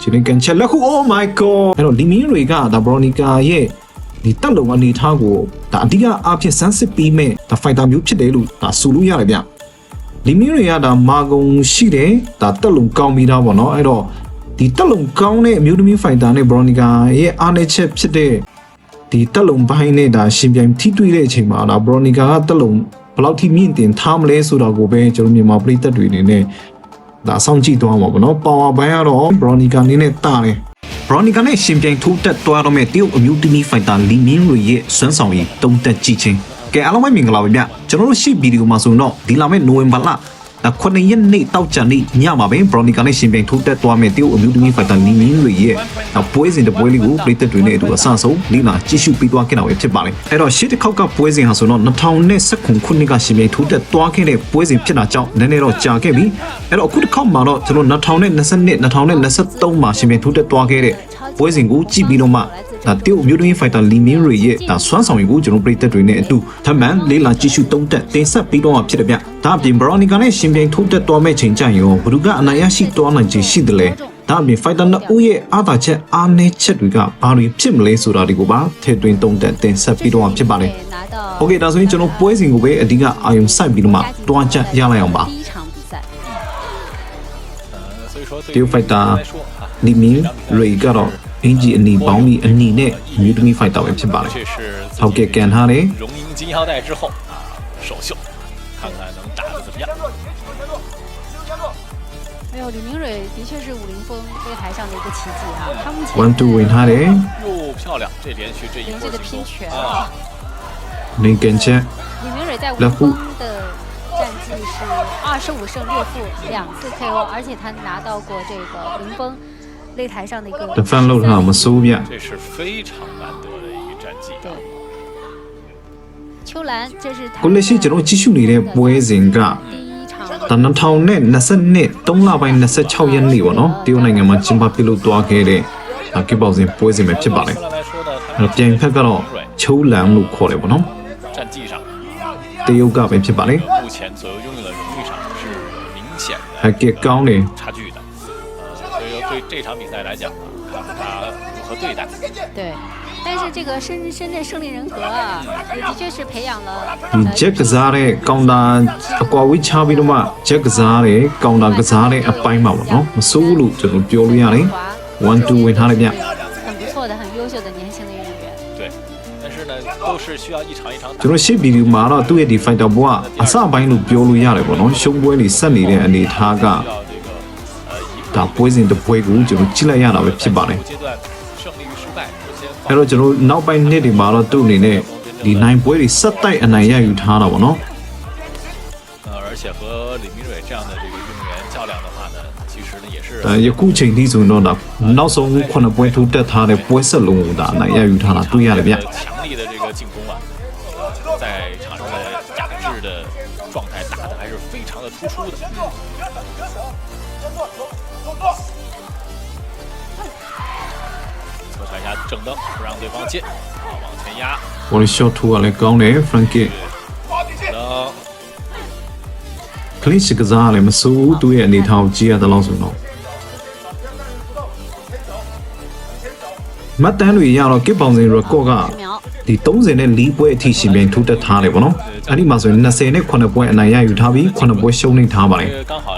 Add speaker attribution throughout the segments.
Speaker 1: ခြေလင်းကန်ချက်လက်ခု oh my god အဲ့တော့လီမင်းတွေကဒါဘရိုနီကာရဲ့ဒီတက်လုံအနေထားကိုဒါအဓိကအဖြစ်စမ်းစစ်ပြီးမဲ့ဒါဖိုက်တာမျိုးဖြစ်တယ်လို့ဒါဆိုလို့ရတယ်ဗျလီမင်းတွေကဒါမာဂုံရှိတယ်ဒါတက်လုံကောင်းပြီးသားပေါ့နော်အဲ့တော့ဒီတက်လုံကောင်းတဲ့အမျိုးသမီးဖိုက်တာနဲ့ဘရိုနီကာရဲ့အားနည်းချက်ဖြစ်တဲ့ဒီတက်လုံဘိုင်းနဲ့ဒါရှင်ပြိုင်ထိတွေ့တဲ့အချိန်မှာဒါဘရိုနီကာကတက်လုံဘယ်လောက်ထိမြင့်တင်ထားမလဲဆိုတော့ကိုပဲကျွန်တော်မြန်မာပြည်သက်တွေအနေနဲ့ ဒါအဆောင်ကြည့်သွားမှာပေါ့နော်ပါဝါဘိုင်းကတော့ဘရိုနီကာနေနဲ့တာတယ်ဘရိုနီကာနဲ့ရှင်ပြိုင်ထိုးတက်သွားတော့မဲ့တရုတ်အမျိုးသမီးဖိုင်တာလီမင်းရီရဲ့စွမ်းဆောင်ရည်တုံးတက်ကြည့်ချင်းကဲအားလုံးပဲမင်္ဂလာပါဗျကျွန်တော်တို့ရှေ့ဗီဒီယိုမှာဆိုတော့ဒီလာမယ့်နိုဝင်ဘာလဒါ ခုနှစ်ရက်နေ့တောက်ကြနေ့ညမှာပဲဘရိုနီကာနဲ့ရှင်ပြိုင်ထိုးတက်သွားမဲ့တရုတ်အမျိုးသမီးဖိုင်တာလီမင်းရီရဲ့ဒါပွဲစဉ်တစ်ပွဲလေးကိုပြည်သက်တွေနဲ့အတူအဆအဆုံးလိလာကြည့်ရှုပြီးသွားခဲ့တာပဲဖြစ်ပါတယ်အဲ့တော့ရှေ့တစ်ခေါက်ကပွဲစဉ်ဟာဆိုတော့2019ခုနှစ်ကရှင်ပြိုင်ထိုးတက်သွားခဲ့တဲ့ပွဲစဉ်ဖြစ်တာကြောင့်နည်းနည်းတော့ကြာခဲ့ပြီအဲ့တော့အခုတစ်ခေါက်မှာတော့ကျွန်တော်2022 2023မှာရှင်ပြိုင်ထိုးတက်သွားခဲ့တဲ့ပွဲစဉ်ကိုကြည့်ပြီးတော့မှ ဒါတရုတ်မျိုးတွင်းဖိုက်တာလီမင်းတွေရဲ့ဒါစွမ်းဆောင်ရည်ကိုကျွန်တော်ပြည်သက်တွေနဲ့အတူထမှန်လေးလာကြည့်ရှုသုံးသက်တင်ဆက်ပေးတော့မှာဖြစ်တဲ့ဗျဒါအပြင်ဘရော်နီကာနဲ့ရှင်ပြိုင်ထိုးတက်သွားမဲ့ချိန်ကြရောဘလူကအနိုင်ရရှိသွားနိုင်ခြင်းရှိတယ်လေဒါအပြင်ဖိုက်တာနှစ်ဦးရဲ့အာသာချက်အားနည်းချက်တွေကဘာတွေဖြစ်မလဲဆိုတာတွေကိုပါထည့်သွင်းသုံးသက်တင်ဆက်ပေးတော့မှာဖြစ်ပါတယ်โอเคဒါဆိုရင်ကျွန်တော်ပွဲစဉ်ကိုပဲအဓိကအာရုံစိုက်ပြီးတော့မှတွားချက်ရလိုက်အောင်ပါ
Speaker 2: ဒီဖိုက်
Speaker 1: တာဒီမီရေကတော့ အင်ဂျီအနီပေါင်းပြီးအနီနဲ့မြူတမီ fighter ပဲဖြစ်ပါလေ
Speaker 2: 这是
Speaker 1: ဟုတ်ကဲ့ကန်ထားတယ်
Speaker 2: 荣膺金腰带之后啊，首秀，看看能打得怎么样。
Speaker 3: 没有李明蕊的确是武林风擂台上的一个奇迹啊！他目前
Speaker 1: one two ဝင်ထားတယ်
Speaker 2: 又漂亮，这连续这一
Speaker 3: 连续的
Speaker 2: 波进攻
Speaker 3: 拼拳
Speaker 2: 啊，
Speaker 1: လင်ကန်ချက်
Speaker 3: 李明蕊在武
Speaker 1: 来呼
Speaker 3: 林风的战绩是二十五胜六负两次 KO，而且他拿到过这个武林风 擂台上的一个
Speaker 1: defend လုပ်ထားမစိုးဗျ
Speaker 2: 这是非常难得的一个战绩啊
Speaker 3: 对。秋兰，这是他
Speaker 1: ကိုလက်ရှိကျွန်တော်ကြည့်ရှုနေတဲ့ပွဲစဉ်က
Speaker 3: 第一场
Speaker 1: ဒါ2022 3လပိုင်း26ရက်နေ့ပေါ့နော်တရုတ်နိုင်ငံမှာကျင်းပပြုလုပ်သွားခဲ့တဲ့ဒါကိပေါစင်ပွဲစဉ်ပဲဖြစ်ပါလေ
Speaker 2: 秋兰来说呢，
Speaker 1: အဲ့တော့ပြိုင်ဖက်ကတော့ချိုးလန်လို့ခေါ်တယ်ပေါ့နော်
Speaker 2: 战绩上
Speaker 1: တရုတ်ကပဲဖြစ်ပါလေ
Speaker 2: 目前所拥有的荣誉上是明显
Speaker 1: ဟက်ကဲကောင်းတယ်
Speaker 2: 的差距的。呃，所以说对 这场比赛来讲啊，看看他如何对待。
Speaker 3: 对，但是这个深深圳胜利人和啊，也的确是培养了
Speaker 1: ဒီ
Speaker 3: 呃
Speaker 1: ဂျက်ကစားတဲ့ကောင်တာအကွာဝေးချပြီးတော့မှဂျက်ကစားတဲ့ကောင်တာကစားတဲ့အပိုင်းမှာပေါ့နော်မစိုးဘူးလို့ကျွန်တော်ပြောလို့ရတယ်
Speaker 3: 华
Speaker 1: one two ဝင်ထားတယ်ဗျ
Speaker 3: 很不错的、很优秀的年轻的运动员。
Speaker 2: 对，但是呢，都是需要一场一场打
Speaker 1: ကျွန်。တော်ရှေ့ဗီဒီယိုမှာတော့သူ့ရဲ့ဒီ fighter ဘောကအစပိုင်းလို့ပြောလို့ရတယ်ပေါ့နော်ရှုံးပွဲတွေဆက်နေတဲ့အနေအထားက
Speaker 2: 需要这个呃以
Speaker 1: ဒါပွဲစဉ်တစ်ပွဲကိုကျွန်တော်ကြည့်လိုက်ရတာပဲဖြစ်ပါတယ်
Speaker 2: 阶段胜利与失败，首先
Speaker 1: အဲ့တော့ကျွန်တော်နောက်ပိုင်းနှစ်တွေမှာတော့သူ့အနေနဲ့ဒီနိုင်ပွဲတွေဆက်တိုက်အနိုင်ရယူထားတာပေါ့နော်
Speaker 2: 呃，而且和李明蕊这样的这个运动员较量的话呢，其实呢也是
Speaker 1: ဒါယခုချိန်ထိဆိုရင်တော့ဒါနောက်ဆုံး9ပွဲထိုးတက်ထားတဲ့ပွဲဆက်လုံးကိုဒါအနိုင်ရယူထားတာတွေ့ရတယ်ဗျ
Speaker 2: 强力的这个进攻啊，呃在场上的压制的状态打的还是非常的突出的。 测算一下正蹬，不让对方进，啊，往前压，
Speaker 1: body shot ထိုးကလည်းကောင်းတယ် frankie
Speaker 2: 蹬，
Speaker 1: clean ကစားကလည်းမစိုးဘူးသူ့ရဲ့အနေထားကိုကြည့်ရတဲ့လောက်ဆိုတော့မတ်တန်တွေရတော့ကစ်ပေါင်စင် record က
Speaker 3: 十秒，
Speaker 1: ဒီ30နဲ့4ပွဲအထိရှင်ပြိုင်ထိုးတက်ထားတယ်ပေါ့နော်အဲ့ဒီမှာဆိုရင်20နဲ့9ပွဲအနိုင်ရယူထားပြီး9ပွဲရှုံးနေထားပါလေ
Speaker 2: 这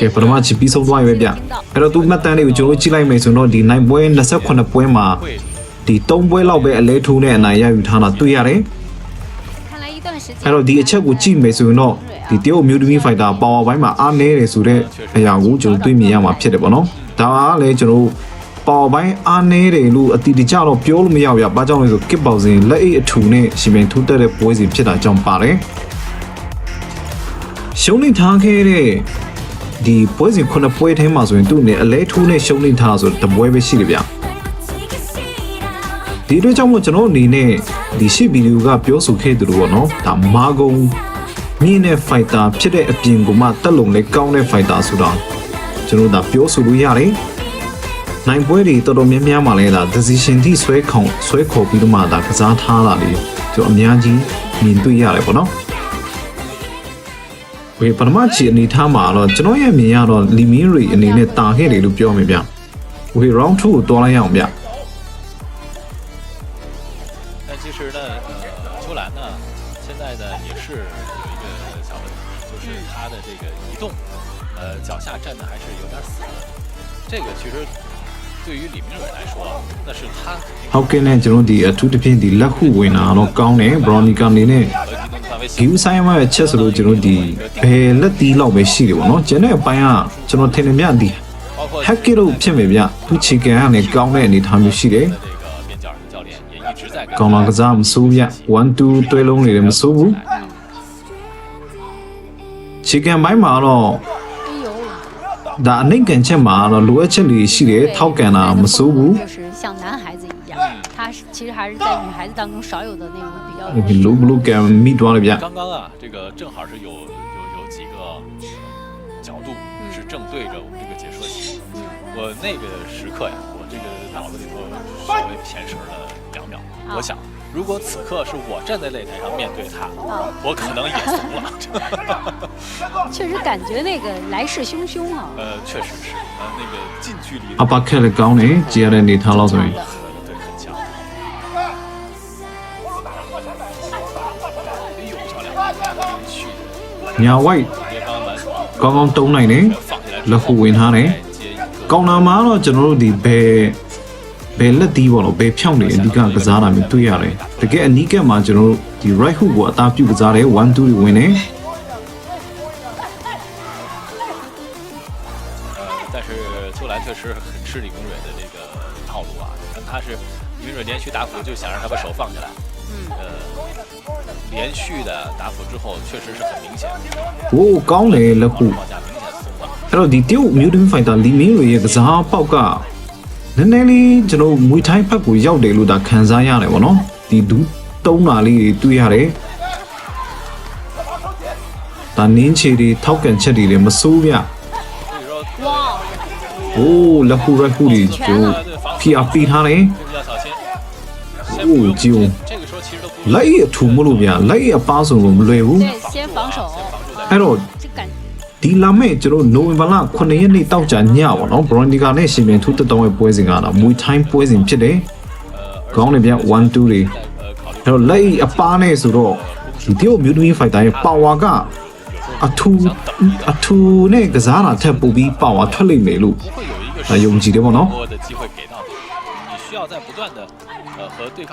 Speaker 1: ကဲပထမချီပြီးဆုံးသွားရပဲဗျအဲ့တော့သူ့မှတ်တမ်းတွေကိုကျွန်တော်ကြည့်လိုက်မယ်ဆိုတော့ဒီ9ပွဲ28ပွဲမှာဒီ3ပွဲလောက်ပဲအလဲထိုးနဲ့အနိုင်ရယူထားတာတွေ့ရတယ်အဲ့တော့ဒီအချက်ကိုကြည့်မယ်ဆိုရင်တော့ဒီတရုတ်မျိုးသမီးဖိုက်တာပါဝါဘိုင်းမှာအားနည်းတယ်ဆိုတဲ့အရာကိုကျွန်တော်တွေ့မြင်ရမှာဖြစ်တယ်ပေါ့နော်ဒါကလည်းကျွန်တော်ပါဝါဘိုင်းအားနည်းတယ်လို့အတိတကျတော့ပြောလို့မရဘူးဗျဘာကြောင့်လဲဆိုကစ်ပေါင်စဉ်လက်အိတ်အထူနဲ့ရှင်ပင်ထူးတက်တဲ့ပွဲစဉ်ဖြစ်တာကြောင့်ပါတယ်ရှုံးနေထားခဲ့တဲ့ ဒီပွဲစဉ်ခုနှစ်ပွဲထဲမှာဆိုရင်သူ့အနေအလဲထိုးနဲ့ရှုံးနေထားဆိုတပွဲပဲရှိတယ်ဗျဒီအတွက်ကြောင့်မို့ကျွန်တော်အနေနဲ့ဒီရှစ်ဗီဒီယိုကပြောဆိုခဲ့သလိုပေါ့နော်ဒါမာဂုံမြင့်တဲ့ fighter ဖြစ်တဲ့အပြင်ကမှတက်လုံလေးကောင်းတဲ့ fighter ဆိုတာကျွန်တော်ဒါပြောဆိုလို့ရတယ်နိုင်ပွဲတွေတော်တော်များများမှာလဲဒါ decision ထိဆွဲခေါင်ဆွဲခေါ်ပြီးတော့မှဒါကစားထားတာလေကျွန်တော်အများကြီးမြင်တွေ့ရတယ်ပေါ့နော် ဝေပထမချီအနေထားမှာတော့ကျွန်တော်ရဲ့မြင်ရတော့လီမင်းရီအနေနဲ့တာခဲ့တယ်လို့ပြောမယ်ဗျဝေ round 2ကိုတွားလိုက်အောင်ဗျ
Speaker 2: 呃，脚下站的还是有点死的，这个其实对于李明蕊来说，那是他。好，今
Speaker 1: 天这种的，突然间的，拉库维纳，然后高呢，布朗尼卡尼呢。 င်းတယ် Bronica အနေနဲ့
Speaker 2: 和移动范围
Speaker 1: ဂီယူဆိုင်မှာချက်ဆိုလို့ကျွန်တော်ဒီဘယ်လက်တီးလောက်ပဲရှိတယ်ပေါ့နော်ကျန်တဲ့အပိုင်းကကျွန်တော်ထင်တယ်မြဒီ
Speaker 2: 包括
Speaker 1: ဟက်ကီတို့ဖြစ်မယ်ဗျသူချီကန်ကနေကောင်းတဲ့အနေထားမျိုးရှိတယ်
Speaker 2: 的这个边角的教练也一直在跟
Speaker 1: ကောင်းလာကစားမစိုးဗျ1 2တွဲလုံးနေတယ်မစိုးဘူးချီကန်ပိုင်းမှာတော့
Speaker 3: 哎呦，
Speaker 1: ဒါအနိုင်ကန်ချက်မှာတော့လိုအပ်ချက်တွေရှိတယ်
Speaker 3: 对
Speaker 1: ထောက်ကန်တာမစိုးဘူး
Speaker 3: 就是像男孩子一样，他是其实还是在女孩子当中少有的那种
Speaker 1: 卢不卢给米多了边。
Speaker 2: 刚刚啊，这个正好是有有有几个角度是正对着我们这个解说席。我那个时刻呀，我这个脑子里头稍微偏神了两秒，我想。如果此刻是我站在擂台上面对他，
Speaker 3: 哦、
Speaker 2: 我可能也怂了。
Speaker 3: 确实感觉那个来势汹汹啊。
Speaker 2: 呃，确实是，呃，那个近距离。
Speaker 1: 阿
Speaker 2: 巴开了高呢，接了你他老总。
Speaker 1: ညာဝိုက်ကောင်းကောင်းတုံးနိုင်တယ်လက်ခုဝင်ထားတယ်ကောင်းတာမှာတော့ကျွန်တော်တို့ဒီဘယ်ဘယ်လက်သီးပေါ့နော်ဘယ်ဖြောင်းနေအဓိကကစားတာမျိုးတွေ့ရတယ်တကယ်အနီးကပ်မှာကျွန်တော်တို့ဒီ right hook ကိုအသာပြုကစားတယ်1 2တွေဝင်တယ်
Speaker 2: 后，确实是很明显，
Speaker 1: ဟိုးကောင်းတယ်လက်ခု
Speaker 2: 往下明显松了。
Speaker 1: အဲ့တော့ဒီတရုတ် mutant fighter လီမင်းတွေရဲ့ကစားပေါက်ကနည်းနည်းလေးကျွန်တော်မွေထိုင်းဖက်ကိုရောက်တယ်လို့ဒါခံစားရတယ်ဗောနော်ဒီဒူးတုံးတာလေးတွေတွေ့ရတယ်ဒါနင်းချီတွေထောက်ကန်ချက်တွေလည်းမစိုးဗျ
Speaker 2: 所以说，
Speaker 3: 哇，
Speaker 1: ။အိုးလက်ခုရက်ခုတွေကျိုးဖီအားပေးထားတယ်
Speaker 2: 这个要小心。先
Speaker 1: 哦
Speaker 2: 不用
Speaker 1: 就
Speaker 2: 这个时候其实都不 ။
Speaker 1: လိုက်ရထူမလို့ဗျာလိုက်ရအပားဆုံးကိုမလွယ်ဘူးအဲ့တော့ဒီလာမယ့်ကျွန်တော်နိုဝင်ဘာလ9ရက်နေ့တောက်ကြညပါနော်ဘရွန်ဒီကာနဲ့ရှင်ပြန်ထူးတက်တောင်းရဲ့ပွဲစဉ်ကတော့မွေတိုင်းပွဲစဉ်ဖြစ်တယ်ခေါင်းတွေပြန်1 2တွေအဲ့တော့လက်အပားနဲ့ဆိုတော့ဒီတရုတ်မျိုးသမီးဖိုက်တာရဲ့ပါဝါကအထူးအထူးနဲ့ကစားတာထက်ပိုပြီးပါဝါထွက်လိမ့်မယ်လို့
Speaker 2: ယုံကြည်တယ်ပေါ့နော်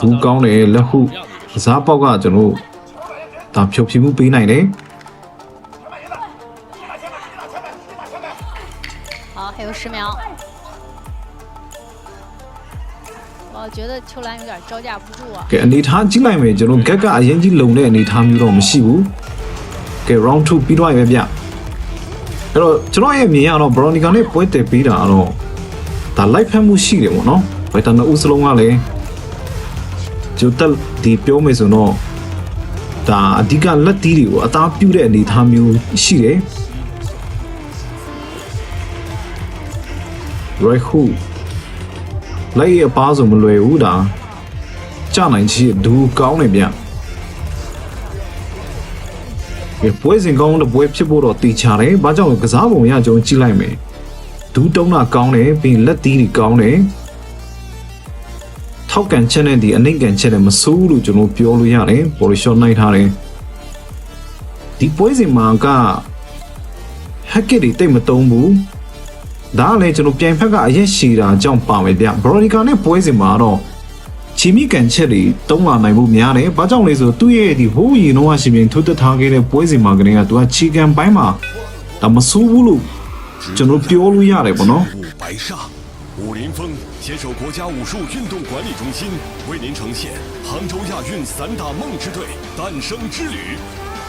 Speaker 1: ဘူးကောင်းတယ်လက်
Speaker 2: ဟု
Speaker 1: ကစားပေါက်ကကျွန်တော်ဒါဖြုတ်ဖြမှုပေးနိုင်တယ်
Speaker 3: 好，还有十秒。我觉得秋兰有点招架不住啊。
Speaker 1: ကဲအနေထားကြည့်လိုက်မယ်ကျွန်တော်ဂက်ကအရင်ကြီးလုံတဲ့အနေထားမျိုးတော့မရှိဘူးကဲ round 2ပြီးတော့ရပဲဗျအဲ့တော့ကျွန်တော်ရဲ့မြင်ရတော့ Bronica နဲ့ပွဲတည်ပေးတာတော့ဒါ live ဖတ်မှုရှိတယ်ပေါ့နော်ဘယ်တန်ဦးစလုံးကလည်း ကျိုတက်ဒီပြောမယ်ဆိုတော့ဒါအဓိကလက်တီးတွေကိုအသားပြုတ်တဲ့အနေထားမျိုးရှိတယ် right hook လိုက်ရပါဆိုမလွယ်ဘူးဒါကြနိုင်ချီဒူကောင်းနေဗျဒီပွဲစဉ်ကောင်းတဲ့ပွဲဖြစ်ဖို့တော့တီချတယ်။ဘာကြောင့်လဲကစားပုံရကြုံကြည့်လိုက်မယ်။ဒူးတုံးတာကောင်းတယ်ပြီးရင်လက်သီးတွေကောင်းတယ်။ ထောက်ကန်ချက်နဲ့ဒီအနှိမ့်ကန်ချက်နဲ့မဆိုးလို့ကျွန်တော်ပြောလို့ရတယ်။ဘော်လီရှော့နိုင်ထားတယ်။ဒီပွဲစဉ်မှာကဟက်ကစ်တွေတိတ်မတုံးဘူး။ ဒါကလည်းကျွန်တော်ပြိုင်ဖက်ကအရက်ရှည်တာအကြောင်းပါမယ်ဗျဘရိုဒီကာနဲ့ပွဲစဉ်မှာတော့ချီမီကန်ချက်တွေတုံးလာနိုင်မှုများတယ်ဘာကြောင့်လဲဆိုတော့သူ့ရဲ့ဒီဟိုးရီနောကရှင်ပြန်ထိုးတက်ထားခဲ့တဲ့ပွဲစဉ်မှာကလေးကသူကချီကန်ပိုင်းမှာဒါမဆိုးဘူးလို့ကျွန်တော်ပြောလို့ရတယ်ပေါ့နော်
Speaker 4: 武白沙，武林风 携手国家武术运动管理中心，为您呈现杭州亚运散打梦之队诞生之旅，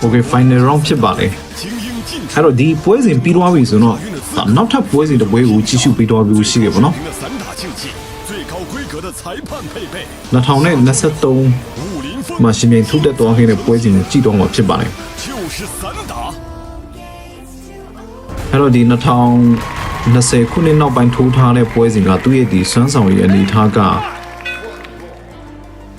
Speaker 1: Okay final round ဖြစ်ပါတယ်
Speaker 4: 精英进出
Speaker 1: အဲ့。တော့ဒီပွဲစဉ်ပြီးသွားပြီဆိုတော့ဒါနောက်ထပ်ပွဲစဉ်တစ်ပွဲကိုကြည့်ရှုပေးသွားပြီးရှိတယ်ပေါ့နော်
Speaker 4: 您的散打竞技，最高规格的裁判配备，
Speaker 1: 2023
Speaker 4: 武林风
Speaker 1: မှာရှင်ပြန်ထိုးတက်သွားခဲ့တဲ့ပွဲစဉ်ကိုကြည့်တော့မှာဖြစ်ပါတယ်
Speaker 4: 就是散打。
Speaker 1: အဲ့တော့ဒီ 2020ခုနှစ်နောက်ပိုင်းထိုးထားတဲ့ပွဲစဉ်ကသူ့ရဲ့ဒီစွမ်းဆောင်ရည်အနေထားက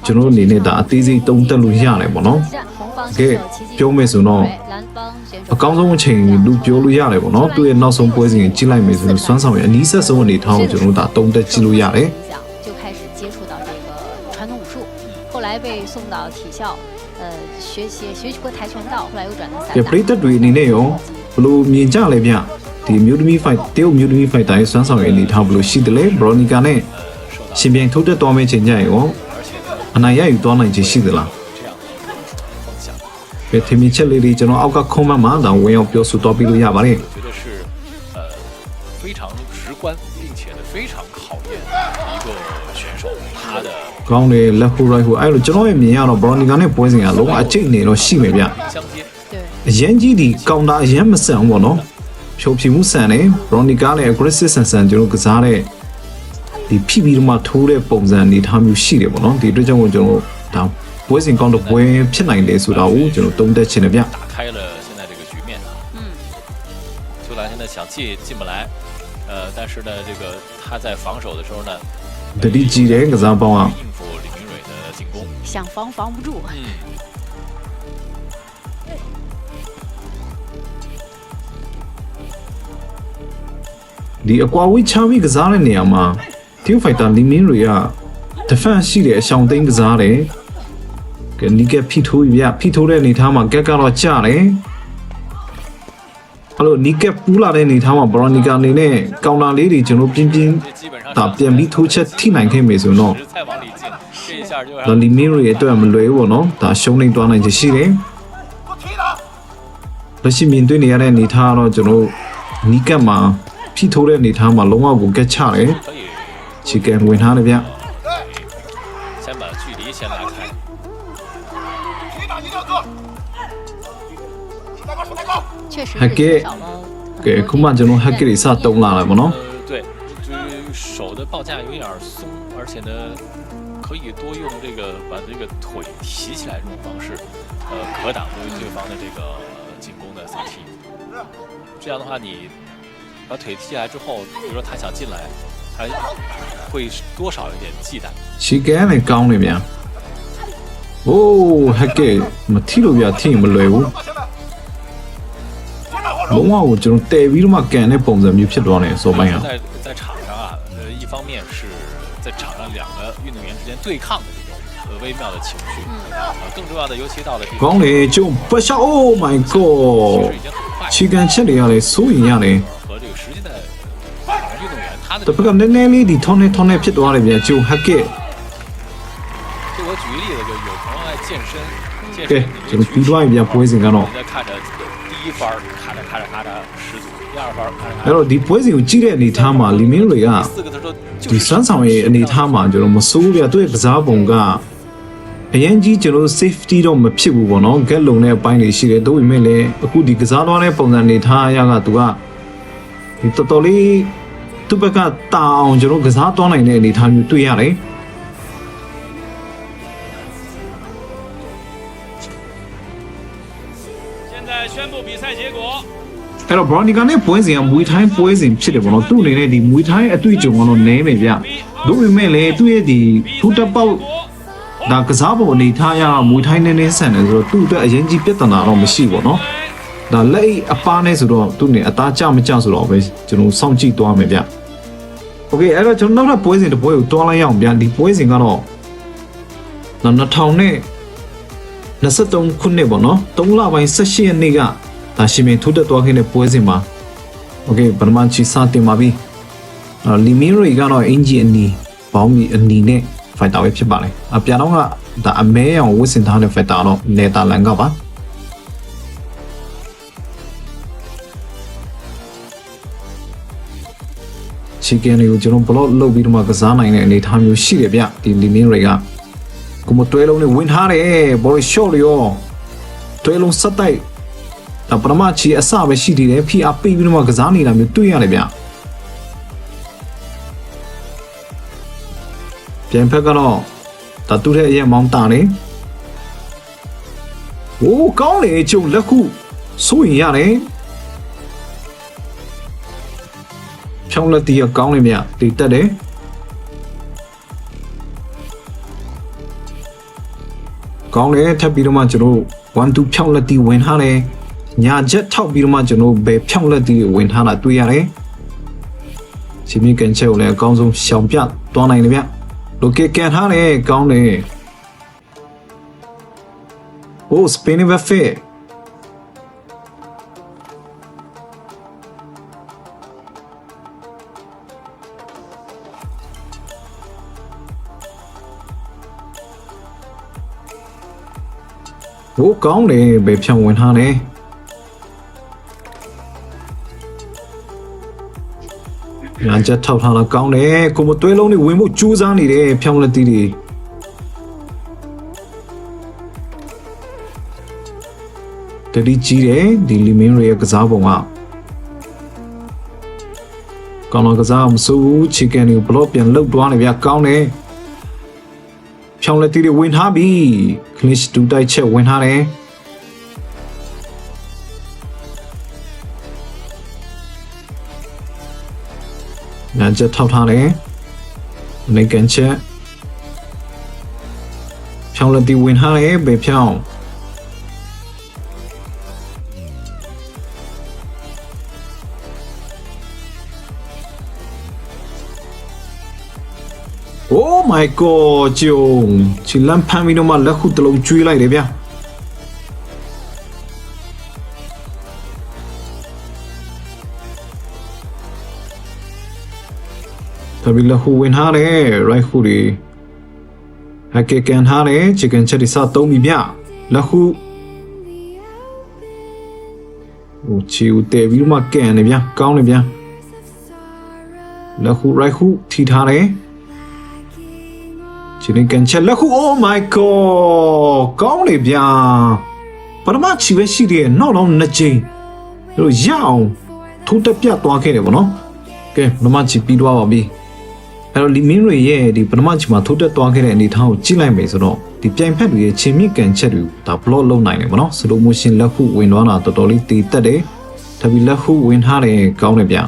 Speaker 1: ကျွန်တော်အနေနဲ့ဒါအသေးစိတ်တုံးတက်လို့ရတယ်ပေါ့နော်
Speaker 3: 战红方 方
Speaker 1: ကဲ
Speaker 3: 选手奇迹
Speaker 1: ပြောမယ်ဆိုတော့
Speaker 3: 蓝方选手
Speaker 1: အကောင်းဆုံးအချိန်လူပြောလို့ရတယ်ပေါ့နော်သူ့ရဲ့နောက်ဆုံးပွဲစဉ်ကြည့်လိုက်မယ်ဆိုရင်စွမ်းဆောင်ရဲ့အနည်းဆက်ဆုံးအနေထားကိုကျွန်တော်တို့ဒါတုံးတက်ကြည့်လို့ရတယ်
Speaker 3: 影响，就开始接触到这个传统武术，后来被送到体校，呃，学习学习过跆拳道，后来又转到散
Speaker 1: ကဲ
Speaker 3: 打
Speaker 1: ပ。ရိသတ်တွေအနေနဲ့ရောဘယ်လိုမြင်ကြလဲဗျ ဒီမျိုးသမီး fight တေကိုမျိုးသမီး fight တိုင်းစွမ်းဆောင်ရည်အနေထားဘလို့ရှိတယ်လဲဘရိုနီကာနဲ့ရှင်ပြိုင်ထိုးတက်သွားမယ့်ချိန်ညရောအနိုင်ရယူသွားနိုင်ခြင်းရှိသလားပဲထင်မြင်ချက်လေးတွေကျွန်တော်အောက်ကခုံးမမှာတော့ဝင်အောင်ပြောဆိုတော့ပြီးလို့ရပါတယ်ကောင်းတယ်လက်ဟူရိုက်ဟူအဲ့လိုကျွန်တော်ရဲ့မြင်ရတော့ဘရိုနီကာနဲ့ပွဲစဉ်ကလုံးဝအချိတ်နေတော့ရှိမယ်ဗျအရန်ကြီးဒီကောင်တာအရန်မဆန်ဘူးပေါ့နော် ဖြိုဖြီမှုဆန်တယ်ဘရိုနီကာလည်း aggressive ဆန်ဆန်ကျွန်တော်ကစားတဲ့ဒီဖိပြီးတော့မှထိုးတဲ့ပုံစံအနေထားမျိုးရှိတယ်ပေါ့နော်ဒီအတွက်ကြောင့်မို့ကျွန်တော်ဒါပွဲစဉ်ကောင်းတော့ပွဲဖြစ်နိုင်တယ်ဆိုတာကိုကျွန်တော်သုံးသပ်ချင်တယ်ဗျ
Speaker 2: 打开了现在这个局面啊。
Speaker 3: 嗯，
Speaker 2: 秋兰现在想进进不来，呃，但是呢，这个他在防守的时候呢，
Speaker 1: တတိကြီးတယ်ကစားပေါင်းက
Speaker 2: 应付李明蕊的进攻。
Speaker 3: 想防防不住。
Speaker 2: 嗯，
Speaker 1: ဒီအကွာဝေးချမ်းပြီးကစားတဲ့နေရာမှာ Team Fighter လီမင်းတွေက defense ရှိတယ်အရှောင်သိမ်းကစားတယ်ကနီကက်ဖိထိုးပြဖိထိုးတဲ့အနေထားမှာကက်ကတော့ကျတယ်အဲ့လိုနီကက်ပူးလာတဲ့အနေထားမှာဘရိုနီကာအနေနဲ့ကောင်တာလေးတွေကျွန်တော်ပြင်းပြင်းဒါပြန်ပြီးထိုးချက်ထိနိုင်ခဲ့မယ်ဆိုတော့
Speaker 2: လော်
Speaker 1: လီမီရိုရဲ့အတွက်မလွယ်ဘူးပေါ့နော်ဒါရှုံးနေသွားနိုင်ချင်ရှိတယ်လက်ရှိမြင်တွေ့နေရတဲ့အနေထားကတော့ကျွန်တော်နီကက်မှာ ဖိထိုးတဲ့အနေထားမှာလုံးဝကိုကက်ချတယ်
Speaker 2: 可以
Speaker 1: ချီကန်ဝင်ထားတယ်ဗျ
Speaker 2: 先把距离先拉开。
Speaker 3: 确实
Speaker 1: 还给
Speaker 3: 是缺少了很
Speaker 1: ကဲ
Speaker 3: 多
Speaker 1: အခုမှကျွန်တော် hack တွေစတုံးလာတယ်ပေါ့နော်
Speaker 2: 呃，对，就是手的报价有点松，而且呢，可以多用这个把这个腿提起来这种方式，呃，可挡对对方的这个进攻的扫踢。这样的话，你 把腿踢起来之后，比如说他想进来，他会多少有点忌惮。
Speaker 1: ချီကန်နဲ့ကောင်းတယ်ဗျโอ้ hack မထိလို့ဗျထိရင်မလွယ်ဘူးလုံးဝကိုကျွန်တော်တဲပြီးတော့မှကန်တဲ့ပုံစံမျိုးဖြစ်သွားတယ်ဆိုပိုင်းဟာ
Speaker 2: 在在场上啊，呃，一方面是在场上两个运动员之间对抗的这种呃微妙的情绪，呃，更重要的，尤其到了第
Speaker 1: ကောင်းတယ်ကျုံပရှော oh my
Speaker 2: 其
Speaker 1: god
Speaker 2: 实已经很快
Speaker 1: ချီကန်ချက်တွေကလည်းစိုးရင်ရတယ် တပတ်ကနည်းနည်းလေးဒီထုံးနေထုံးနေဖြစ်သွားတယ်ဗျာ
Speaker 2: ဂျိုဟက်က
Speaker 1: က်
Speaker 2: ကဲ
Speaker 1: ကျွန်တော်ပြီးသွားပြီဗျာပွဲစဉ်ကတော့အဲ့တော့ဒီပွဲစဉ်ကိုကြည့်တဲ့အနေထားမှာလီမင်းတွေကဒီစွမ်းဆောင်ရဲ့အနေထားမှာကျွန်တော်မစိုးဗျာသူ့ရဲ့ကစားပုံကအရင်ကြီးကျွန်တော် safety တော့မဖြစ်ဘူးပေါ့နော် get လုံတဲ့အပိုင်းတွေရှိတယ်ဒါပေမဲ့လည်းအခုဒီကစားသွားတဲ့ပုံစံအနေထားအရကသူကဒီတော်တော်လေး သူ့ဘက်ကတာအောင်ကျွန်တော်ကစားသွားနိုင်တဲ့အနေအထားမျိုးတွေ့ရတယ်အဲ့တော့ Brownie ကနေပွဲစဉ်ကမွေထိုင်းပွဲစဉ်ဖြစ်တယ်ပေါ့နော်သူ့အနေနဲ့ဒီမွေထိုင်းအတွေ့အကြုံကတော့နည်းမယ်ဗျတို့ပေမဲ့လည်းသူ့ရဲ့ဒီထူတက်ပေါက်ဒါကစားပုံအနေထားရမွေထိုင်းနည်းနည်းဆန်တယ်ဆိုတော့သူ့အတွက်အရင်ကြီးပြဿနာတော့မရှိပေါ့နော်ဒါလက်အပားနဲ့ဆိုတော့သူ့နေအသားကြမကြဆိုတော့ပဲကျွန်တော်စောင့်ကြည့်သွားမယ်ဗျ โอเคအဲ့တော့ကျွန်တော်နောက်ထပ်ပွဲစဉ်တစ်ပွဲကိုတွားလိုက်ရအောင်ဗျဒီပွဲစဉ်ကတော့နော်2000နဲ့23ခုနှစ်ပေါ့နော်3လပိုင်း18ရက်နေ့ကဒါရှင်မင်းထိုးတက်သွားခဲ့တဲ့ပွဲစဉ်မှာโอเคပထမချီစတင်ပါပြီအဲ့တော့လီမီရီကတော့အင်ဂျီအနီဘောင်းမီအနီနဲ့ ဖိုက်တာပဲဖြစ်ပါလေအပြာတော့ကဒါအမဲအောင်ဝစ်စင်ထားတဲ့ဖိုက်တာတော့နေတာလန်ကပါ ချီကန်တွေကိုကျွန်တော်ဘလော့လုပ်ပြီးတော့မှကစားနိုင်တဲ့အနေအထားမျိုးရှိတယ်ဗျဒီလီမင်းတွေကကိုမတွဲလုံးနဲ့ဝင်ထားတယ်ဘော်ရှော့ရောတွဲလုံးဆက်တိုက်ဒါပရမချီအစပဲရှိသေးတယ်ဖိအားပေးပြီးတော့မှကစားနေတာမျိုးတွေ့ရတယ်ဗျပြန်ဖက်ကတော့ဒါတူတဲ့အရင်မောင်းတာနေโอ้ကောင်းလေကျုံလက်ခုစိုးရင်ရတယ် ဖြောင်းလက်တီးကကောင်းလေမြတီတက်တယ်။ကောင်းတယ်ထပ်ပြီးတော့မှကျွန်တော်1 2ဖြောင်းလက်တီဝင်ထားတယ်ညာချက်ထောက်ပြီးတော့မှကျွန်တော်ဘယ်ဖြောင်းလက်တီဝင်ထားတာတွေ့ရတယ်ချင်းမြင့်ကန်ချက်ကိုလည်းအကောင်းဆုံးရှောင်ပြသွားနိုင်တယ်ဗျလိုကေကန်ထားတယ်ကောင်းတယ်โอ้ spinning back ကောင်းတယ်ဘယ်ဖြောင်းဝင်ထားလဲညာချက်ထောက်ထားတာကောင်းတယ်ကိုမတွဲလုံးနေဝင်ဖို့ကြိုးစားနေတယ်ဖြောင်းလက်တီးတွေတတိကြီးတယ်ဒီလီမင်းရဲ့ကစားပုံကကောင်းတော့ကစားမစိုးဘူးချီကန်ကိုဘလော့ပြန်လှုပ်သွားနေဗျကောင်းတယ် ဖြောင်းလက်တီးတွေဝင်ထားပြီကလစ်တူတိုက်ချက်ဝင်ထားတယ်ညာချက်ထောက်ထားတယ်နေကန်ချက်ဖြောင်းလက်တီးဝင်ထားတယ်ဘယ်ဖြောင်း my god ကျုံချီလန်ဖမ်းပြီးတော့မှလက်ခုတစ်လုံးကျွေးလိုက်တယ်ဗျာတပီလက်ခုဝင်ထားတယ် right ခုဒီဟက်ကေကန်ထားတယ် chicken ချက်ဒီစသုံးပြီဗျလက်ခုဟိုချီဦးတဲပြီးတော့မှကန်တယ်ဗျာကောင်းတယ်ဗျာလက်ခု right ခုထိထားတယ် ချင်းရင်ကန်ချက်လက်ခု oh my god ကောင်းလေဗျာပထမချီပဲရှိတယ်နောက်တော့နှစ်ချိန်တို့ရအောင်ထိုးတက်ပြတ်သွားခဲ့တယ်ဗောနော်ကဲပထမချီပြီးသွားပါပြီအဲ့တော့လီမင်းတွေရဲ့ဒီပထမချီမှာထိုးတက်သွားခဲ့တဲ့အနေအထားကိုကြည့်လိုက်မယ်ဆိုတော့ဒီပြိုင်ဖက်တွေရဲ့ချင်းမြင့်ကန်ချက်တွေဒါ block လုပ်နိုင်တယ်ဗောနော် slow motion လက်ခုဝင်သွားတာတော်တော်လေးတည်တက်တယ်တပီလက်ခုဝင်ထားတယ်ကောင်းတယ်ဗျာ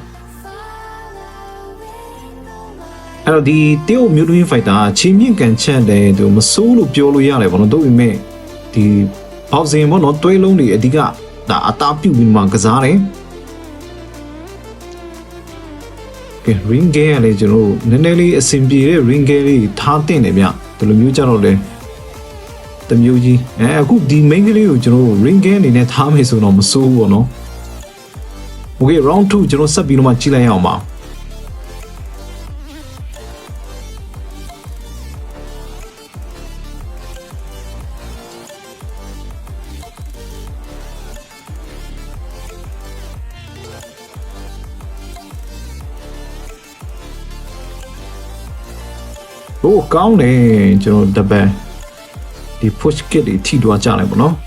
Speaker 1: အဲ့တော့ဒီတေယိုမျိုးသမီးဖိုက်တာချင်းမြင့်ကန်ချက်တယ်သူမဆိုးလို့ပြောလို့ရတယ်ဘောနော်တို့ပေမဲ့ဒီဘောက်စင်ဘောနော်တွဲလုံးတွေအဓိကဒါအတားပြုတ်ပြီးမှကစားတယ်ကဲ ring game ကလည်းကျွန်တော်တို့နည်းနည်းလေးအဆင်ပြေတဲ့ ring game လေးထားတင်တယ်ဗျဒီလိုမျိုးကြတော့လေတမျိုးကြီးအဲအခုဒီ main ကလေးကိုကျွန်တော်တို့ ring game အနေနဲ့ထားမယ်ဆိုတော့မဆိုးဘူးဘောနော် Okay round 2ကျွန်တော်ဆက်ပြီးတော့မှကြည့်လိုက်ရအောင်ပါ။ ဟိုးကောင်းတယ်ကျွန်တော်တပန်ဒီ push kit တွေထိသွားကြတယ်ပေါ့နော်။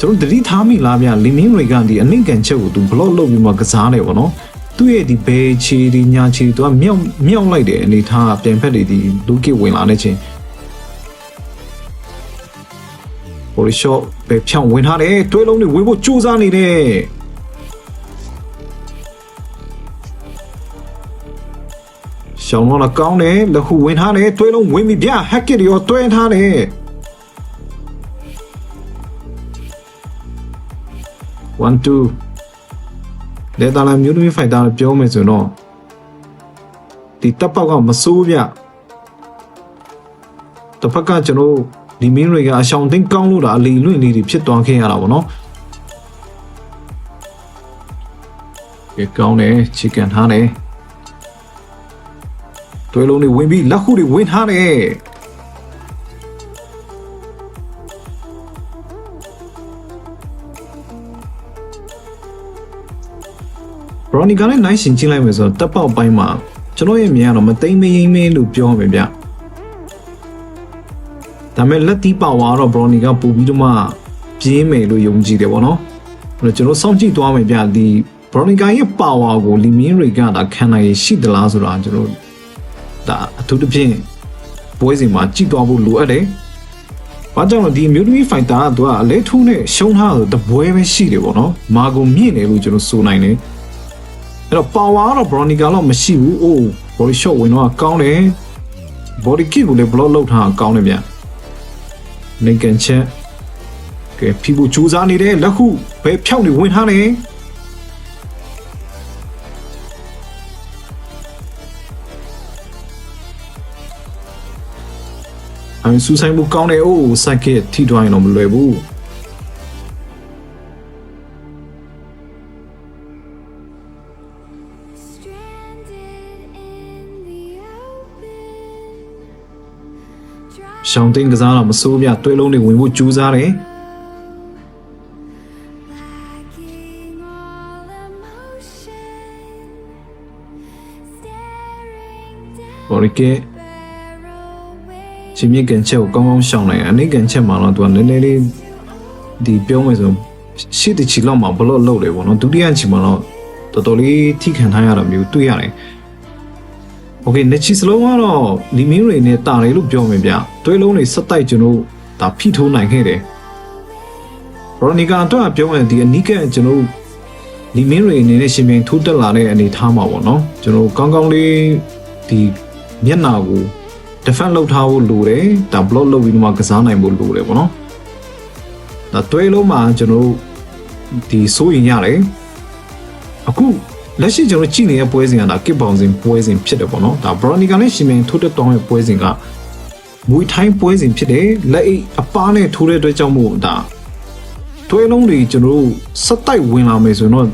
Speaker 1: ကျွန်တော်တတိထားမိလားဗျလင်းမင်းတွေကဒီအနှိမ့်ကန်ချက်ကိုသူ block လုပ်ပြီးမှကစားတယ်ပေါ့နော်။သူ့ရဲ့ဒီဘဲချီဒီညာချီသူကမြောက်မြောက်လိုက်တယ်အနေထားပြန်ဖက်တွေဒီလူကစ်ဝင်လာတဲ့ချင်းဟိုရီရှော့ပဲဖြောင်းဝင်ထားတယ်တွဲလုံးတွေဝင်ဖို့ကြိုးစားနေတယ် ရှောင်းတော့ကောင်းတယ်လက်ခုဝင်ထားတယ်တွဲလုံးဝင်ပြီဗျဟက်ကစ်တွေရောတွဲထားတယ်1 2လေတာလာမျိုးသမီးဖိုက်တာပြောမယ်ဆိုတော့ဒီတပ်ပေါက်ကမစိုးဗျတစ်ဖက်ကကျွန်တော်ဒီမင်းတွေကအရှောင်သိမ်းကောင်းလို့တာအလီလွင့်လေးတွေဖြစ်သွားခဲ့ရတာဗောနော်ကဲကောင်းတယ်ချီကန်ထားတယ် တွဲလုံးတွေဝင်ပြီးလက်ခုတွေဝင်ထားတယ်ဘရော်နီကလည်းနိုင်ရှင်ကြည့်လိုက်မယ်ဆိုတော့တပ်ပေါက်ပိုင်းမှာကျွန်တော်ရဲ့မြင်ရတော့မသိမ့်မရင်မင်းလို့ပြောမယ်ဗျဒါပေမဲ့လက်တီးပါဝါတော့ဘရော်နီကပို့ပြီးတော့မှပြင်းမယ်လို့ယုံကြည်တယ်ဗောနော်အဲ့တော့ကျွန်တော်စောင့်ကြည့်သွားမယ်ဗျဒီဘရော်နီကရဲ့ပါဝါကိုလီမင်းတွေကဒါခံနိုင်ရရှိသလားဆိုတာကျွန်တော် ဒါအထူးသဖြင့်ပွဲစဉ်မှာကြည့်သွားဖို့လိုအပ်တယ်။ဘာကြောင့်လဲဒီမျိုးသမီးဖိုင်တာကသူကအလဲထိုးနဲ့ရှုံးထားတော့တပွဲပဲရှိတယ်ပေါ့နော်။မာကိုမြင့်တယ်လို့ကျွန်တော်ဆိုနိုင်တယ်။အဲ့တော့ပါဝါကတော့ Bronica တော့မရှိဘူး။ Oh body shot ဝင်တော့ကောင်းတယ်။ body kick ကိုလည်း block လုပ်ထားတာကောင်းတယ်ဗျနေကန်ချက်ကဲဖြီးဖို့ကြိုးစားနေတဲ့လက်ခုဘယ်ဖြောင်းနေဝင်ထား လဲအမ်ဆူဆိုင်မှုကောင်းတယ်အိုးစိုက်ကက်ထိထွိုင်းတော့မလွယ်ဘူးရှောင်းတင်ကစားတော့မစိုးပြတွဲလုံးတွေဝင်ဖို့ကြိုးစားတယ်ဘော်ရီကေ ချင်းမြင့်ကန်ချက်ကိုကောင်းကောင်းရှောင်းလိုက်အနေကန်ချက်မှာတော့သူကနည်းနည်းလေးဒီပြောမယ်ဆိုရှစ်တချီလောက်မှာဘလော့လောက်တယ်ပေါ့နော်ဒုတိယချီမှာတော့တော်တော်လေးထိခံထားရတာမျိုးတွေ့ရတယ် โอเคနှစ်ချီစလုံးကတော့လီမင်းတွေနဲ့တာတယ်လို့ပြောမယ်ဗျတွဲလုံးတွေစက်တိုက်ကျွန်တော်ဒါဖိထိုးနိုင်ခဲ့တယ်ရော်နီကာတော့ပြောရင်ဒီအနီးကကျွန်တော်လီမင်းတွေအနေနဲ့ရှင်ပြိုင်ထိုးတက်လာတဲ့အနေထားမှာပေါ့နော်ကျွန်တော်ကောင်းကောင်းလေးဒီမျက်နာကို defend လုပ်ထားဖို့လိုတယ်ဒါ block လုပ်ပြီးတော့မှကစားနိုင်ဖို့လိုတယ်ပေါ့နော်ဒါတွဲလုံးမှာကျွန်တော်ဒီစိုးရင်ရတယ်အခုလက်ရှိကျွန်တော်ကြည့်နေတဲ့ပွဲစဉ်ကဒါကစ်ဘောင်စဉ်ပွဲစဉ်ဖြစ်တယ်ပေါ့နော်ဒါဘရော်နီကာနဲ့ရှင်မင်ထိုးတက်တောင်းတဲ့ပွဲစဉ်ကမွေထိုင်းပွဲစဉ်ဖြစ်တယ်လက်အိတ်အပားနဲ့ထိုးတဲ့အတွက်ကြောင့်မို့ဒါတွဲလုံးတွေကျွန်တော်တို့စက်တိုက်ဝင်လာမယ်ဆိုတော့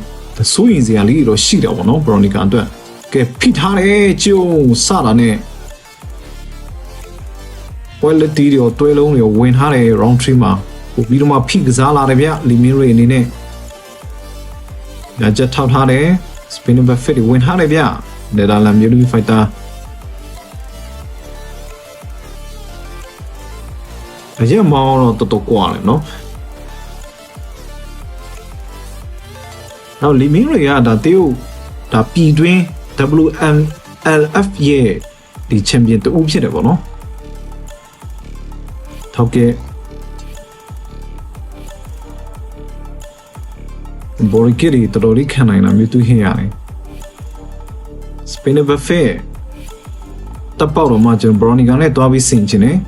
Speaker 1: စိုးရင်စရာလေးတော့ရှိတယ်ပေါ့နော်ဘရော်နီကာအတွက်ကဲဖိထားတယ်ကျုံစတာနဲ့ ပွဲလက်တီးတွေတွဲလုံးတွေဝင်ထားတယ် round 3မှာပို့ပြီးတော့မှဖိကစားလာတယ်ဗျလီမင်းရေအနေနဲ့ညချက်ထောက်ထားတယ် spinning back fit ဝင်ထားတယ်ဗျနယ်ဒါလန်မျိုးလူဖိုက်တာအရင်မောင်းတော့တော်တော်ကွာတယ်နော်နောက်လီမင်းတွေကဒါတေးကိုဒါပြည်တွင်း WMLF ရဲ့ဒီချန်ပီယံတူဖြစ်တယ်ပေါ့နော် ထောက်ကဲဘော်ရီကရီတော်တော်လေးခံနိုင်တာမျိုးတွေ့ခဲ့ရတယ်။ Spinner Buffet တပ်ပေါက်တော့မှကျွန်တော်ဘရော်နီကန်နဲ့တွားပြီးဆင်ချင်တယ်။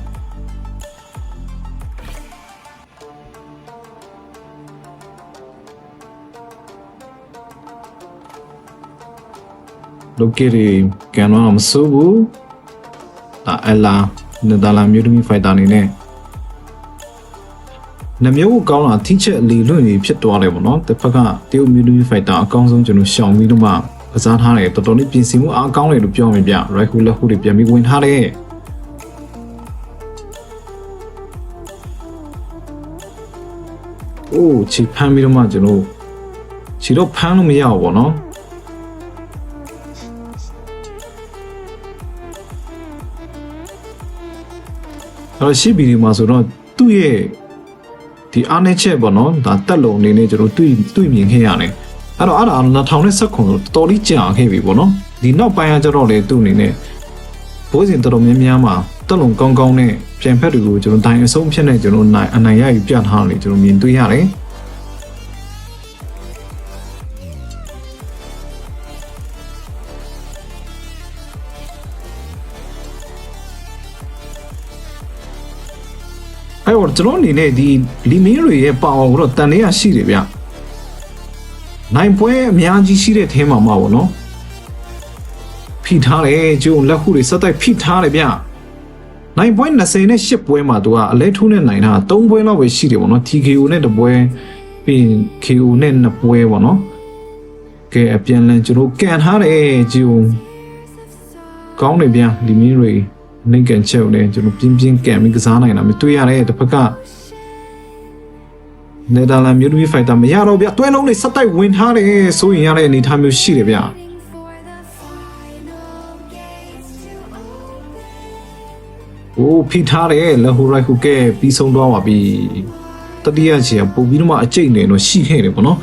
Speaker 1: လိုကရီကန်တော့မစိုးဘူး။ဒါအလာနယ်သာလန်မျိုးသမီးဖိုက်တာအနေနဲ့ နှမျိုးကိုကောင်းတာထိချက်အလီလွင့်နေဖြစ်သွားတယ်ပေါ့နော်တစ်ဖက်ကတရုတ်မီလူဖိုက်တာအကောင်းဆုံးကျွန်တော်ရှောင်ပြီးတော့မှကစားထားတယ်တော်တော်လေးပြင်ဆင်မှုအားကောင်းတယ်လို့ပြောမယ်ဗျရိုက်ခုလက်ခုတွေပြန်ပြီးဝင်ထားတယ်အိုးချီဖမ်းပြီးတော့မှကျွန်တော်ချီတော့ဖမ်းလို့မရဘူးပေါ့နော်အဲ့တော့ရှီဗီဒီမှာဆိုတော့သူ့ရဲ့ ဒီအားနည်းချက်ပေါ့နော်ဒါတက်လုံအနေနဲ့ကျွန်တော်တွေ့တွေ့မြင်ခဲ့ရတယ်အဲ့တော့အဲ့ဒါ2019ဆိုတော်လေးကြာခဲ့ပြီပေါ့နော်ဒီနောက်ပိုင်းကကျတော့လေသူ့အနေနဲ့ဘိုးစဉ်တော်တော်များများမှာတက်လုံကောင်းကောင်းနဲ့ပြန်ဖက်တွေကိုကျွန်တော်တိုင်အဆုံးဖြစ်နေကျွန်တော်နိုင်အနိုင်ရယူပြထားတယ်ကျွန်တော်မြင်တွေ့ရတယ် ကျွန်တော်အနေနဲ့ဒီလီမင်းတွေရဲ့ပါအောင်ကိုတော့တန်လေးရရှိတယ်ဗျနိုင်ပွဲအများကြီးရှိတဲ့အဲမှာမှာပေါ့နော်ဖိထားတယ်ကျုံလက်ခုတွေစက်တိုက်ဖိထားတယ်ဗျနိုင်ပွဲ20နဲ့10ပွဲမှာသူကအလဲထိုးနဲ့နိုင်တာ3ပွဲလောက်ပဲရှိတယ်ပေါ့နော် TKO နဲ့တပွဲပြီးရင် KO နဲ့2ပွဲပေါ့နော်ကဲအပြန်လန်ကျွန်တော်ကန်ထားတယ်ကျုံကောင်းတယ်ဗျလီမင်းတွေ နှိတ်ကန်ချက်ကိုလည်းကျွန်တော်ပြင်းပြင်းကန်ပြီးကစားနိုင်တာမတွေ့ရတယ်တစ်ဖက်ကနယ်ဒါလန်မျိုးသမီးဖိုက်တာမရတော့ဗျတွဲလုံးလေးစက်တိုက်ဝင်ထားတယ်ဆိုရင်ရတဲ့အနေအထားမျိုးရှိတယ်ဗျအိုးဖိထားတယ်လဟိုရိုက်ခုကဲပြီးဆုံးသွားပါပြီတတိယချီကပို့ပြီးတော့မှအကျိတ်နေတော့ရှိခဲ့တယ်ပေါ့နော်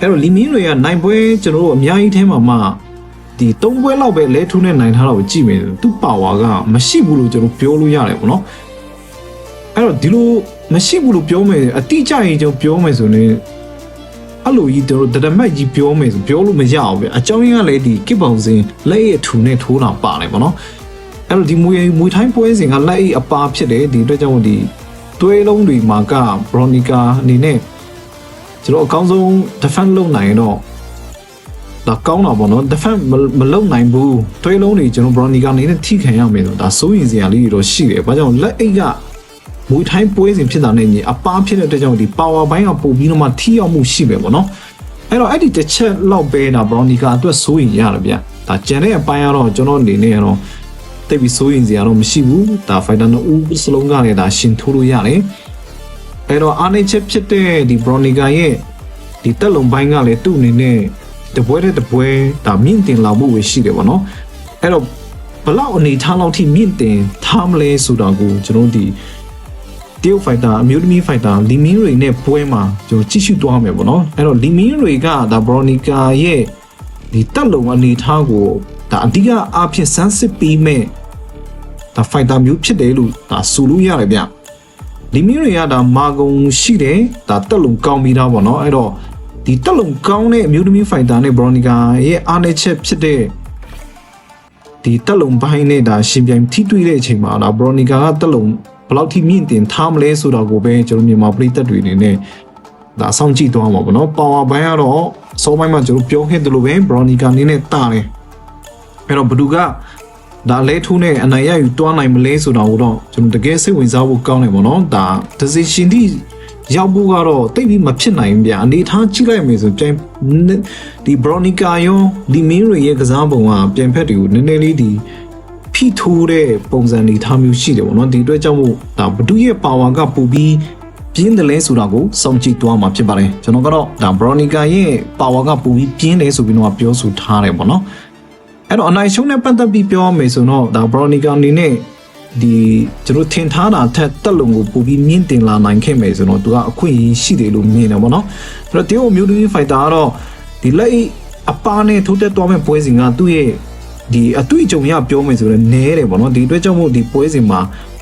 Speaker 1: အဲ့တော့လီမင်းတွေကနိုင်ပွဲကျွန်တော်တို့အများကြီးထဲမှာမှ ဒီ၃ပွဲလောက်ပဲလဲထူးနဲ့နိုင်ထားတော့ကြည့်မယ်သူ့ပါဝါကမရှိဘူးလို့ကျွန်တော်ပြောလို့ရတယ်ပေါ့နော်အဲ့တော့ဒီလိုမရှိဘူးလို့ပြောမယ်အတိအကျရင်ကျွန်တော်ပြောမယ်ဆိုရင်အဲ့လိုကြီးတို့တဒမတ်ကြီးပြောမယ်ဆိုပြောလို့မရအောင်ဗျအကြောင်းရင်းကလည်းဒီကစ်ပေါင်စင်လက်ရဲ့ထူနဲ့ထိုးတာပါတယ်ပေါ့နော်အဲ့တော့ဒီမွေမွေထိုင်းပွဲစဉ်ကလက်အိတ်အပါဖြစ်တယ်ဒီအတွက်ကြောင့်ဒီသွေးလုံးတွေမှာကဘရိုနီကာအနေနဲ့ကျွန်တော်အကောင်းဆုံး defend လုပ်နိုင်ရင်တော့ ဒါကောင်းတာပေါ့နော် defend မမလုပ်နိုင်ဘူးသွေးလုံးတွေကျွန်တော် Brownie ကနေနဲ့ထိခံရမယ်ဆိုဒါစိုးရင်စရာလေးတွေတော့ရှိတယ်။ဘာကြောင့်လက်အိတ်ကမွေထိုင်းပွဲစဉ်ဖြစ်တာနဲ့ညီအပားဖြစ်တဲ့အတွက်ကြောင့်ဒီ power ဘိုင်းကပို့ပြီးတော့မှထိရောက်မှုရှိမယ်ပေါ့နော်။အဲ့တော့အဲ့ဒီတစ်ချက်လောက်ပဲဒါ Brownie ကအတွက်စိုးရင်ရတယ်ဗျ။ဒါကြံတဲ့အပိုင်းကတော့ကျွန်တော်အနေနဲ့ကတော့တိတ်ပြီးစိုးရင်စရာတော့မရှိဘူး။ဒါ fighter နှစ်ဦးစလုံးကလည်းဒါရှင်ထိုးလို့ရတယ်။အဲ့တော့အားနေချက်ဖြစ်တဲ့ဒီ Brownie ရဲ့ဒီတက်လုံဘိုင်းကလည်းသူ့အနေနဲ့ တပွဲတဲ့တပွဲဒါမြင့်တင်လာမှုပဲရှိတယ်ပေါ့နော်အဲ့တော့ဘလောက်အနေထားလောက်ထိမြင့်တင်ထားမလဲဆိုတာကိုကျွန်တော်ဒီတရုတ်ဖိုက်တာအမျိုးသမီးဖိုက်တာလီမင်းတွေနဲ့ပွဲမှာကျွန်တော်ကြည့်ရှုသွားမယ်ပေါ့နော်အဲ့တော့လီမင်းတွေကဒါဘရိုနီကာရဲ့ဒီတက်လုံအနေထားကိုဒါအဓိကအားဖြင့်စမ်းစစ်ပြီးမဲ့ဒါဖိုက်တာမျိုးဖြစ်တယ်လို့ဒါဆိုလို့ရတယ်ဗျလီမင်းတွေကဒါမာကုံရှိတယ်ဒါတက်လုံကောင်းပြီးသားပေါ့နော်အဲ့တော့ ဒီတက်လုံကောင်းတဲ့အမျိုးသမီးဖိုက်တာနဲ့ဘရိုနီကာရဲ့အားနည်းချက်ဖြစ်တဲ့ဒီတက်လုံဘိုင်းနဲ့ဒါရှင်ပြိုင်ထိတွေ့တဲ့အချိန်မှာဒါဘရိုနီကာကတက်လုံဘယ်လောက်ထိမြင့်တင်ထားမလဲဆိုတာကိုပဲကျွန်တော်မြန်မာပြည်သက်တွေအနေနဲ့ဒါစောင့်ကြည့်သွားမှာပေါ့နော်ပါဝါဘိုင်းကတော့စောပိုင်းမှာကျွန်တော်ပြောခဲ့သလိုပဲဘရိုနီကာအနေနဲ့တာတယ်အဲ့တော့ဘဒူကဒါလဲထိုးနဲ့အနိုင်ရယူတွားနိုင်မလဲဆိုတာကိုတော့ကျွန်တော်တကယ်စိတ်ဝင်စားဖို့ကောင်းတယ်ပေါ့နော်ဒါ decision ที่ ရောက်ဖို့ကတော့တိတ်ပြီးမဖြစ်နိုင်ဘူးဗျအနေထားကြည့်လိုက်မယ်ဆိုပြန်ဒီဘရိုနီကာရောဒီမင်းတွေရဲ့ကစားပုံကပြန်ဖက်တွေကိုနည်းနည်းလေးဒီဖိထိုးတဲ့ပုံစံနေထားမျိုးရှိတယ်ပေါ့နော်ဒီအတွက်ကြောင့်မို့ဒါဘဒုရဲ့ပါဝါကပူပြီးပြင်းတယ်လဲဆိုတာကိုစောင့်ကြည့်သွားမှာဖြစ်ပါတယ်ကျွန်တော်ကတော့ဒါဘရိုနီကာရဲ့ပါဝါကပူပြီးပြင်းတယ်ဆိုပြီးတော့ပြောဆိုထားတယ်ပေါ့နော်အဲ့တော့အနိုင်ရှုံးနဲ့ပတ်သက်ပြီးပြောရမယ်ဆိုတော့ဒါဘရိုနီကာအနေနဲ့ ဒီကျွန်တော်ထင်ထားတာထက်တက်လုံကိုပိုပြီးမြင့်တင်လာနိုင်ခဲ့မယ်ဆိုတော့သူကအခွင့်အရေးရှိတယ်လို့မြင်တယ်ပေါ့နော်အဲ့တော့တရုတ်မျိုးလူဖိုက်တာကတော့ဒီလက်အိအပားနဲ့ထိုးတက်သွားမဲ့ပွဲစဉ်ကသူ့ရဲ့ဒီအတွေ့အကြုံရပြောမယ်ဆိုတော့နဲတယ်ပေါ့နော်ဒီအတွက်ကြောင့်မို့ဒီပွဲစဉ်မှာ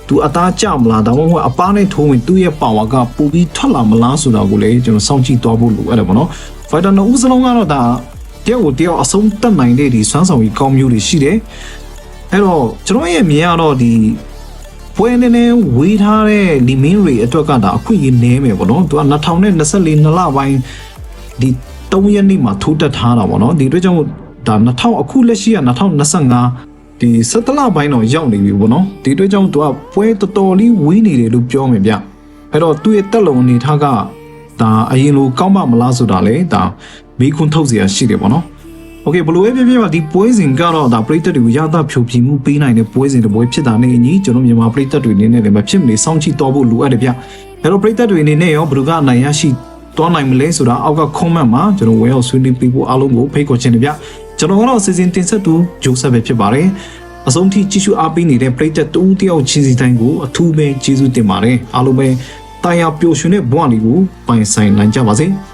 Speaker 1: သူအသားကျမလားဒါမှမဟုတ်အပားနဲ့ထိုးဝင်သူ့ရဲ့ပါဝါကပိုပြီးထွက်လာမလားဆိုတာကိုလည်းကျွန်တော်စောင့်ကြည့်သွားဖို့လိုအဲ့ဒါပေါ့နော်ဖိုက်တာနှစ်ဦးစလုံးကတော့ဒါတယောက်ကိုတယောက်အဆုံးတက်နိုင်တဲ့ဒီစွမ်းဆောင်ရည်ကောင်းမျိုးတွေရှိတယ် အဲ့တော့ကျွန်တော်ရဲ့မြင်ရတော့ဒီပွဲနေနေဝေးထားတဲ့လီမင်းတွေအတွက်ကဒါအခွင့်အရေးနည်းမယ်ပေါ့နော်သူက2024နှစ်လပိုင်းဒီ3ရက်နေ့မှာထိုးတက်ထားတာပေါ့နော်ဒီအတွက်ကြောင့်ဒါ2000အခုလက်ရှိက2025ဒီ17လပိုင်းတော့ရောက်နေပြီပေါ့နော်ဒီအတွက်ကြောင့်သူကပွဲတော်တော်လေးဝေးနေတယ်လို့ပြောမယ်ဗျအဲ့တော့သူ့ရဲ့တက်လုံအနေထားကဒါအရင်လိုကောင်းပါမလားဆိုတာလေဒါမိခွန်းထုတ်เสียရှိတယ်ပေါ့နော် โอเคဘလို့ပဲဖြစ်ဖြစ်ပါဒီပွဲစဉ်ကတော့ဒါပရိသတ်တွေကိုရသဖြိုပြမှုပေးနိုင်တဲ့ပွဲစဉ်တစ်ပွဲဖြစ်တာနဲ့အညီကျွန်တော်မြန်မာပရိသတ်တွေအနေနဲ့လည်းမဖြစ်မနေစောင့်ကြည့်တော့ဖို့လိုအပ်တယ်ဗျအဲ့တော့ပရိသတ်တွေအနေနဲ့ရောဘယ်သူကအနိုင်ရရှိသွားနိုင်မလဲဆိုတာအောက်က comment မှာကျွန်တော်ဝယ်ရောက်ဆွေးနွေးပေးဖို့အားလုံးကိုဖိတ်ခေါ်ချင်တယ်ဗျကျွန်တော်ကတော့စီစဉ်တင်ဆက်သူဂျိုးဆက်ပဲဖြစ်ပါတယ်အဆုံးထိကြည့်ရှုအားပေးနေတဲ့ပရိသတ်တူတယောက်ချင်းစီတိုင်းကိုအထူးပဲကျေးဇူးတင်ပါတယ်အားလုံးပဲတာယာပျော်ရွှင်တဲ့ဘဝလေးကိုပိုင်ဆိုင်နိုင်ကြပါစေ။